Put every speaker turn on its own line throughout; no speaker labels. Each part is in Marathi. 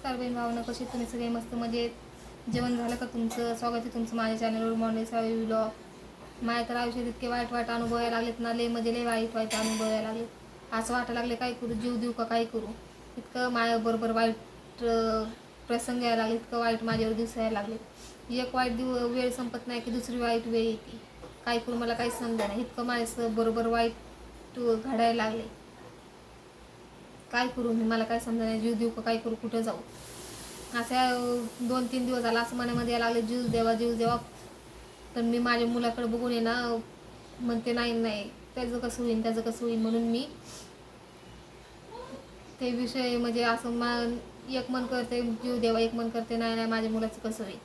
नमस्कार बहीण भावना कशी तुम्ही? सगळे मस्त मजेत? जेवण झालं का तुमचं? स्वागत आहे तुमचं माझ्या चॅनलवर मॉर्निंग सावी व्लॉग माझ्या तर आयुष्यात इतके वाईट वाईट अनुभव यायला लागलेत ना लय म्हणजे लय वाईट वाईट अनुभव यायला लागले असं वाटायला लागले काय करू? जीव देऊ का काय करू? इतकं माझ्याबरोबर वाईट प्रसंग यायला लागले इतकं वाईट माझ्यावर दिवस यायला लागले. एक वाईट दिव वेळ संपत नाही की दुसरी वाईट वेळ येते. काय करू? मला काही समजा नाही. इतकं माझ्या बरोबर वाईट घडायला लागले. काय करू मी? मला काय समजा नाही जीव देऊ का काय करू? कुठं जाऊ? असं दोन तीन दिवस झाला असं मनामध्ये यायला लागले जीव देवा जीव देवा. तर मी माझ्या मुलाकडे बघून ये ना म्हणते नाही नाही त्याचं कसं होईन त्याचं कसं होईन? म्हणून मी ते विषय म्हणजे असं मान एक मन करते जीव देवा एक मन करते नाही नाही माझ्या मुलाचं कसं होईल?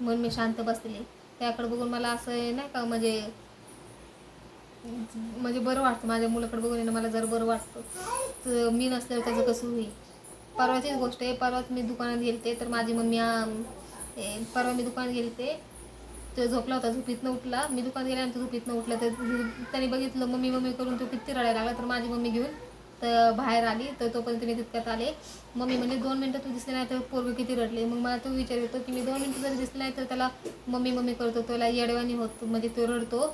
म्हणून मी शांत बसले त्याकडे बघून मला असं नाही का म्हणजे म्हणजे बरं वाटतं. माझ्या मुलाकडे बघून आहे मला जर बरं वाटतं तर मी नसल्यावर त्याचं कसं होईल? परवाचीच गोष्ट आहे परवाच मी दुकानात गेलते तर माझी मम्मी परवा मी दुकानात गेलते तो झोपला होता झोपीतनं उठला. मी दुकानात गेल्यानंतर झोपीतनं उठला तर त्याने बघितलं मम्मी मम्मी करून तो किती रडायला लागला? तर माझी मम्मी घेऊन तर बाहेर आली तर तोपर्यंत मी तितक्यात आले. मम्मी म्हणजे दोन मिनटं तू दिसले नाही तर पोरगं किती रडले. मग मला तो विचार येतो की मी दोन मिनटं जरी दिसले नाही तर त्याला मम्मी मम्मी करतो त्याला येडवानी होतो म्हणजे तो रडतो.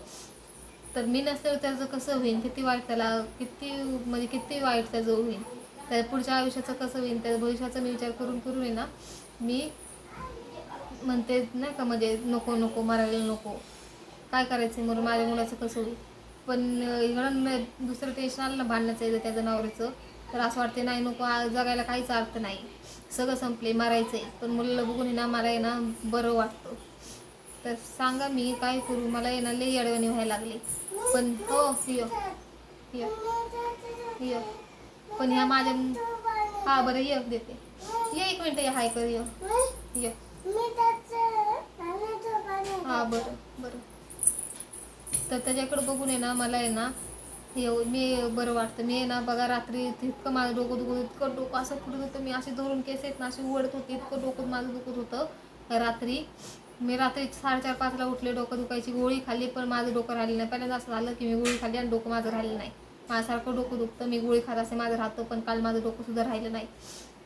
तर मी नसल्यावर त्याचं कसं होईल किती वाईट त्याला किती म्हणजे किती वाईट त्याचं होईल त्या पुढच्या आयुष्याचं कसं होईल त्या भविष्याचा मी विचार करून करून आहे ना मी म्हणते नाही का म्हणजे नको नको मारायला नको. काय करायचं म्हणून माझ्या मुलाचं कसं होईल? पण इकडं दुसरं टेन्शन आलं ना भांडण्याचं येतं त्याचं जनावरचं तर असं वाटते नाही नको जगायला काहीच अर्थ नाही. सगळं संपले मारायचं आहे पण मुलाला बघून आहे ना मला आहे ना बरं वाटतं. तर सांगा मी काय करू? मला आहे ना लई अडवणी व्हायला लागली. पण हो य य य पण ह्या माझ्या हा बरं ये देते. ये एक मिनटं ये हाय कर ये ये हा बरं बरं. तर त्याच्याकडे बघून आहे ना मला आहे ना हे मी बरं वाटतं. मी आहे ना बघा रात्री इतकं माझं डोकं दुखत इतकं डोकं असं फुटत होतं. मी असे धरून केस आहेत ना अशी ओढत होती इतकं डोकं माझं दुखत होतं. रात्री मी रात्री साडेचार पाचला उठले डोकं दुखायची गोळी खाल्ली पण माझं डोकं राहिलं नाही. पहिल्यांदा असं झालं की मी गोळी खाल्ली आणि डोकं माझं राहिलं नाही. माझ्यासारखं डोकं दुखतं मी गोळी खात असे माझं राहतं पण काल माझं डोकं सुद्धा राहिलं नाही.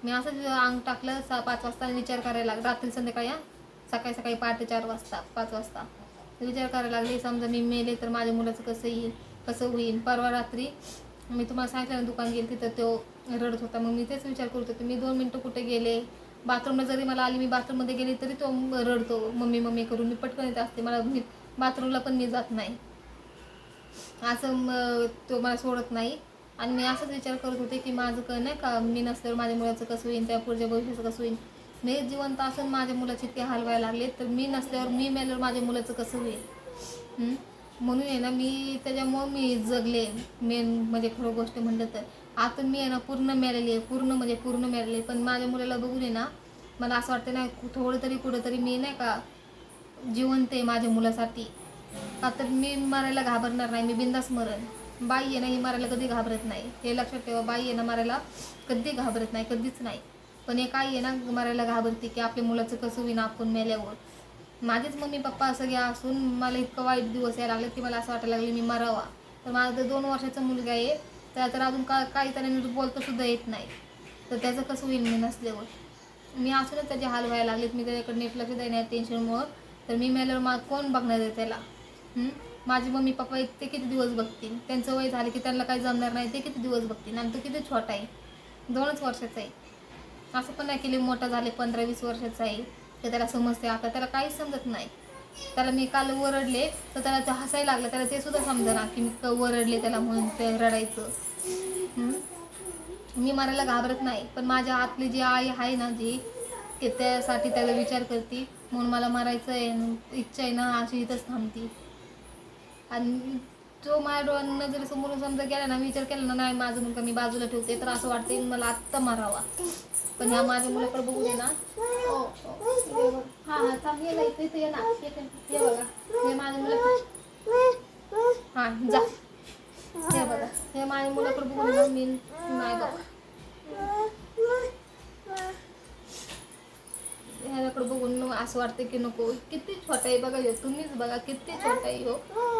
मी असंच अंग टाकलं सा पाच वाजता विचार करायला लागला. रात्री संध्याकाळी सकाळी सकाळी पहाटे चार वाजता पाच वाजता. विचार करायला लागले समजा मी मेले तर माझ्या मुलाचं कसं येईल कसं होईल? परवा रात्री मी तुम्हाला सांगितलं ना दुकान गेली तिथं तो रडत होता. मग मी तेच विचार करत होते. मी दोन मिनटं कुठे गेले? बाथरूमला जरी मला आली मी बाथरूममध्ये गेली तरी तो रडतो मम्मी मम्मी करून मी पटकन येत असते मला मी बाथरूमला पण मी जात नाही. असं तो मला सोडत नाही. आणि मी असंच विचार करत होते की माझं क नाही का मी नसल्यावर माझ्या मुलाचं कसं होईल त्या पुढच्या भविष्याचं कसं होईल. मी जिवंत असून माझ्या मुलाचे इतके हाल व्हायला लागले तर मी नसल्यावर मी मेल्यावर माझ्या मुलाचं कसं होईल? म्हणून आहे ना मी त्याच्यामुळं मी जगले. मेन म्हणजे खरं गोष्ट म्हणलं तर. आता मी आहे ना पूर्ण मेलेली आहे. पूर्ण म्हणजे पूर्ण मेलेली आहे. पण माझ्या मुलाला बघून आहे ना मला असं वाटतं ना थोडं तरी कुठं तरी मी नाही का जिवंत आहे माझ्या मुलासाठी. का तर मी मारायला घाबरणार नाही. मी बिंदास मरण बाई आहे ना ही मारायला कधी घाबरत नाही. हे लक्षात ठेवा बाई आहे ना मारायला कधी घाबरत नाही कधीच नाही. पण एक आई आहे ना मारायला घाबरते की आपल्या मुलाचं कसं होईन आपण मेल्यावर. माझेच मम्मी पप्पा असं घ्या असून मला इतकं वाईट दिवस यायला लागले की मला असं वाटायला लागले मी मरावा. तर माझा तर दोन वर्षाचा मुलगा आहे. त्या तर अजून का काही त्याने नीट बोलता सुद्धा येत नाही. तर त्याचं कसं होईल मी नसल्यावर. मी असूनच त्याचे हाल व्हायला लागलेत. मी त्याच्याकडे नीट लक्ष द्यायला टेन्शनमुळं तर मी मेल्यावर मा कोण बघणार आहे त्याला? माझे माझी मम्मी पप्पा ते किती दिवस बघतील? त्यांचं वय झालं की त्यांना काही जमणार नाही. ते किती दिवस बघतील? आणि तो किती छोटा आहे? दोनच वर्षाचा आहे. असं पण नाही केले मोठा झाले पंधरा वीस वर्षाचा आहे. तर त्याला समजते आता त्याला काहीच समजत नाही. त्याला मी काल वरडले तर त्याला ते हसायला लागलं त्याला ते सुद्धा समजना की मी ओरडले वरडले त्याला म्हणून ते रडायचं. मी मारायला घाबरत नाही पण माझ्या आतली जी आई आहे ना जी ते त्यासाठी त्याला विचार करते म्हणून मला मारायचं आहे आणि इच्छा आहे ना अशी इथंच थांबती. आणि तो माझ्या डोळ्यांना जरी समोरून समजा गेला ना मी विचार केला ना नाही माझं मुलगा मी बाजूला ठेवते तर असं वाटते मला आत्ता मारावा. पण ह्या माझ्या मुलाकडे बघू दे ना. हे हा. हा थांब ये ना इथे ये ना. हे बघा. हे माझ्या मुलाकडे. हा जा. हे बघा. हे माझ्या मुलाकडे बघून ना मी नाही बघा ह्याकडे बघून असं वाटतं की नको. किती छोटा आहे बघा ह्यो. तुम्हीच बघा किती छोटा आहे हो.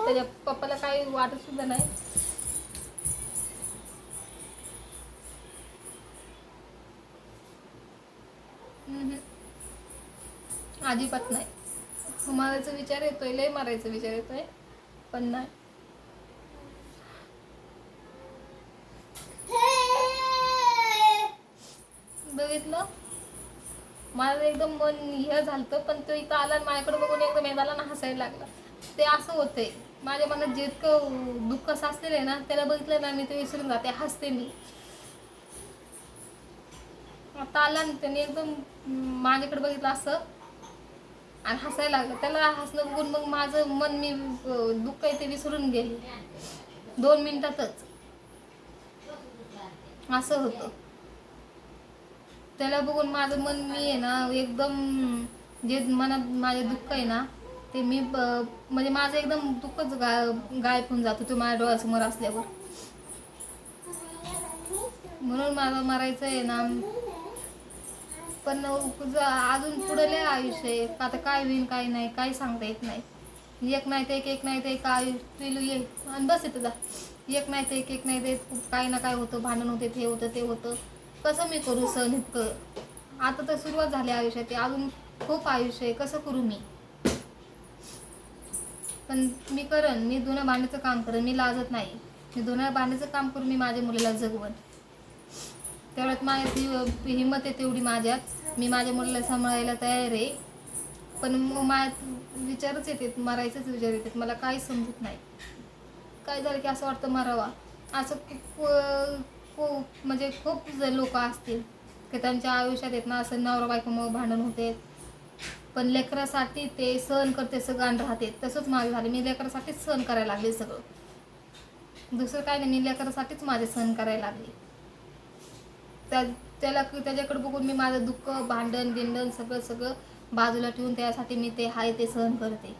त्याच्या पप्पाला काही वाटत सुद्धा नाही. अजिबात नाही. मारायचा विचार येतोय लय मारायचा विचार येतोय पण नाही. बघितलं? माझं एकदम मन हे झालं पण तो इथं आला माझ्याकडे बघून एकदम मेदाला ना हसायला लागला. ते असं होतंय. माझ्या मनात जितकं दुःख साचलेलं आहे ना त्याला बघितलं ना मी ते विसरून जाते. हसते मी. आता आला ना त्याने एकदम माझ्याकडे बघितलं असं आणि हसायला लागलं. त्याला हसणं बघून मग माझं मन मी दुःख आहे ते विसरून गेले. दोन मिनिटातच. असं होतं. त्याला बघून माझं मन मी आहे ना एकदम जे मनात माझे दुःख आहे ना ते मी म्हणजे माझं एकदम दुःखच गा गायब होऊन जातो तो माझ्या डोळ्यासमोर असल्यावर. म्हणून मला मरायचं आहे ना. पण अजून पुढे लय आयुष्य आहे. आता काय होईल काय नाही काय सांगता येत नाही. एक नाही तर एक एक नाही तर एक आयुष्य ये आणि बस येतं जा. एक नाही तर एक एक नाही ते काही काय ना काय होतं भांडण होते ते होतं ते होतं. कसं मी करू सण इतकं? आता तर सुरुवात झाली आयुष्यात. अजून खूप आयुष्य आहे. कसं करू मी? पण मी करन मी धुणं भांड्याचं काम करेन मी लाजत नाही. मी धुणं भांड्याचं काम करून मी माझ्या मुलीला जगवन. तेवढ्यात माझी हिंमत आहे तेवढी माझ्यात. मी माझ्या मुलीला सांभाळायला तयार आहे. पण मग माझ्यात विचारच येतात मरायचेच विचार येतात. मला काही समजत नाही. काय झालं की असं वाटतं मरावा. असं खूप खूप म्हणजे खूप लोक असतील की त्यांच्या आयुष्यात येत ना असं नवरा बायकोमुळे भांडण होते. पण लेकरासाठी ते सहन करते सगळं आणि राहते. तसंच माझं झालं. मी लेकरासाठीच सहन करायला लागले सगळं. दुसरं काय नाही मी लेकरासाठीच माझे सहन करायला लागले. त्या त्याला त्याच्याकडे बघून मी माझं दुःख भांडण बिंडण सगळं सगळं बाजूला ठेवून त्यासाठी मी ते हाय ते सहन करते.